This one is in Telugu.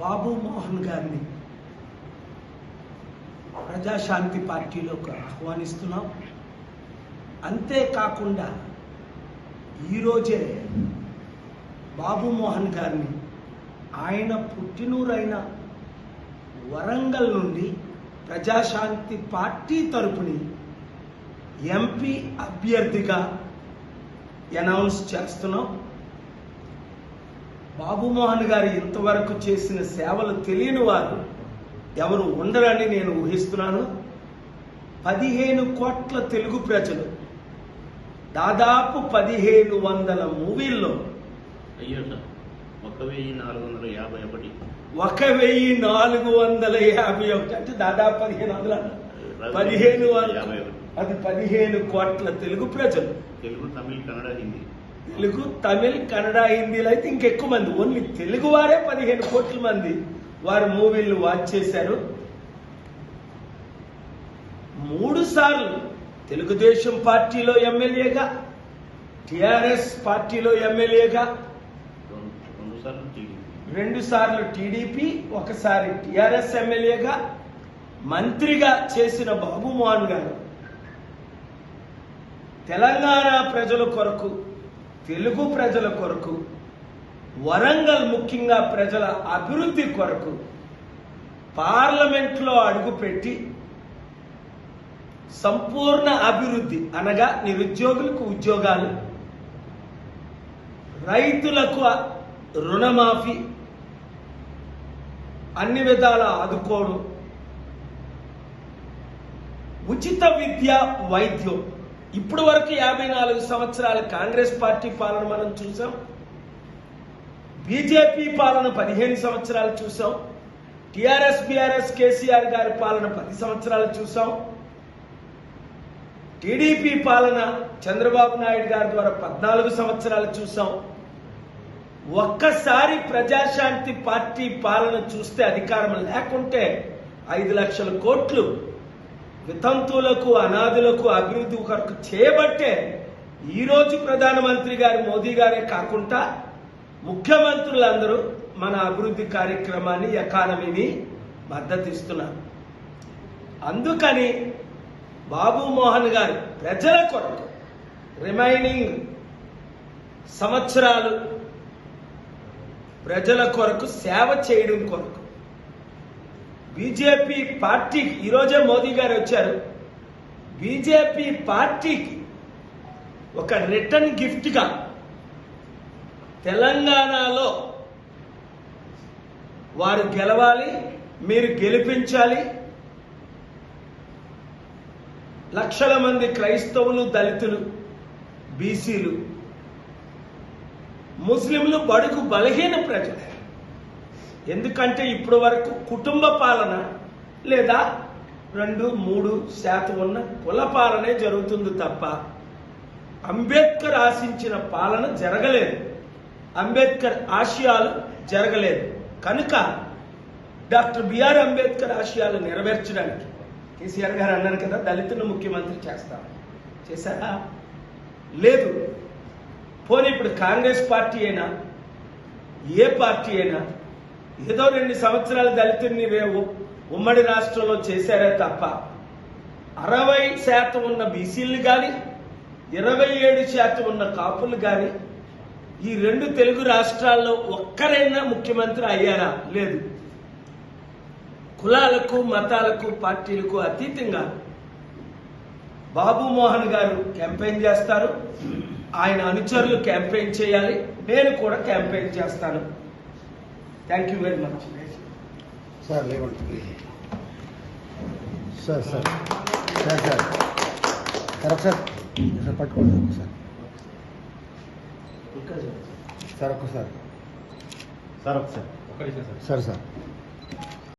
బాబు మోహన్ గారిని ప్రజాశాంతి పార్టీలోకి ఆహ్వానిస్తున్నాం. అంతేకాకుండా ఈరోజే బాబు మోహన్ గారిని ఆయన పుట్టినూరైన వరంగల్ నుండి ప్రజాశాంతి పార్టీ తరపుని ఎంపీ అభ్యర్థిగా అనౌన్స్ చేస్తున్నాం. బాబు మోహన్ గారు ఇంతవరకు చేసిన సేవలు తెలియని వారు ఎవరు ఉండరని నేను ఊహిస్తున్నాను. పదిహేను కోట్ల తెలుగు ప్రజలు దాదాపు పదిహేను వందల మూవీల్లో అయ్యో సార్ ఒక వెయ్యి నాలుగు వందల యాభై ఒకటి. ఒక వెయ్యి నాలుగు వందల యాభై ఒకటి. అంటే దాదాపు పదిహేను వందల పదిహేను అది పదిహేను కోట్ల తెలుగు ప్రజలు. తెలుగు తమిళ్ కన్నడ హిందీ. తెలుగు తమిళ్ కన్నడ హిందీలో అయితే ఇంకెక్కువ మంది. ఓన్లీ తెలుగు వారే పదిహేను కోట్ల మంది వారు మూవీలు వాచ్ చేశారు. మూడు సార్లు తెలుగుదేశం పార్టీలో ఎమ్మెల్యేగా టిఆర్ఎస్ పార్టీలో ఎమ్మెల్యేగా రెండు సార్లు రెండు సార్లు టీడీపీ ఒకసారి టిఆర్ఎస్ ఎమ్మెల్యేగా మంత్రిగా చేసిన బాబు మోహన్ గారు. తెలంగాణ ప్రజల కొరకు తెలుగు ప్రజల కొరకు వరంగల్ ముఖ్యంగా ప్రజల అభివృద్ధి కొరకు పార్లమెంట్లో అడుగుపెట్టి సంపూర్ణ అభివృద్ధి అనగా నిరుద్యోగులకు ఉద్యోగాలు రైతులకు రుణమాఫీ అన్ని విధాల ఆదుకోవడం ఉచిత విద్య వైద్యం. ఇప్పుడు వరకు యాభై నాలుగు సంవత్సరాల కాంగ్రెస్ పార్టీ పాలన మనం చూసాం. బీజేపీ పాలన పదిహేను సంవత్సరాలు చూసాం. టిఆర్ఎస్ బిఆర్ఎస్ కేసీఆర్ గారి పాలన పది సంవత్సరాలు చూసాం. టీడీపీ పాలన చంద్రబాబు నాయుడు గారి ద్వారా పద్నాలుగు సంవత్సరాలు చూసాం. ఒక్కసారి ప్రజాశాంతి పార్టీ పాలన చూస్తే అధికారం లేకుంటే ఐదు లక్షల కోట్లు వితంతువులకు అనాథులకు అభివృద్ధి కొరకు చేయబట్టే ఈరోజు ప్రధానమంత్రి గారు మోదీ గారే కాకుండా ముఖ్యమంత్రులందరూ మన అభివృద్ధి కార్యక్రమాన్ని ఎకానమీని మద్దతిస్తున్నారు అందుకని బాబు మోహన్ గారు ప్రజల కొరకు రిమైనింగ్ సంవత్సరాలు ప్రజల కొరకు సేవ చేయడం కొరకు బీజేపీ పార్టీకి ఈరోజే మోదీ గారు వచ్చారు. బీజేపీ పార్టీకి ఒక రిటర్న్ గిఫ్ట్గా తెలంగాణలో వారు గెలవాలి మీరు గెలిపించాలి. లక్షల మంది క్రైస్తవులు దళితులు బీసీలు ముస్లింలు బడుగు బలహీన ప్రజలు. ఎందుకంటే ఇప్పటి వరకు కుటుంబ పాలన లేదా రెండు మూడు శాతం ఉన్న కుల పాలనే జరుగుతుంది తప్ప అంబేద్కర్ ఆశించిన పాలన జరగలేదు. అంబేద్కర్ ఆశయాలు జరగలేదు. కనుక డాక్టర్ బిఆర్ అంబేద్కర్ ఆశయాలు నెరవేర్చడానికి కేసీఆర్ గారు అన్నారు కదా దళితులను ముఖ్యమంత్రి చేస్తారు చేశారా? లేదు. పోనీ ఇప్పుడు కాంగ్రెస్ పార్టీ అయినా ఏ పార్టీ అయినా ఏదో రెండు సంవత్సరాల దళితుల్ని రేవు ఉమ్మడి రాష్ట్రంలో చేశారే తప్ప అరవై శాతం ఉన్న బీసీలు కానీ ఇరవై ఏడు శాతం ఉన్న కాపులు కానీ ఈ రెండు తెలుగు రాష్ట్రాల్లో ఒక్కరైనా ముఖ్యమంత్రి అయ్యారా? లేదు. కులాలకు మతాలకు పార్టీలకు అతీతంగా బాబు మోహన్ గారు క్యాంపెయిన్ చేస్తారు. ఆయన అనుచరులు క్యాంపెయిన్ చేయాలి. నేను కూడా క్యాంపెయిన్ చేస్తాను. Thank you very much sir లేవండి. Sir sir. Sir sir. Sir. ఒకసారి సార్ పట్టుకోండి ఒకసారి. సార్ ఒక్కసారి. సార్ ఒకసారి. Sir sir.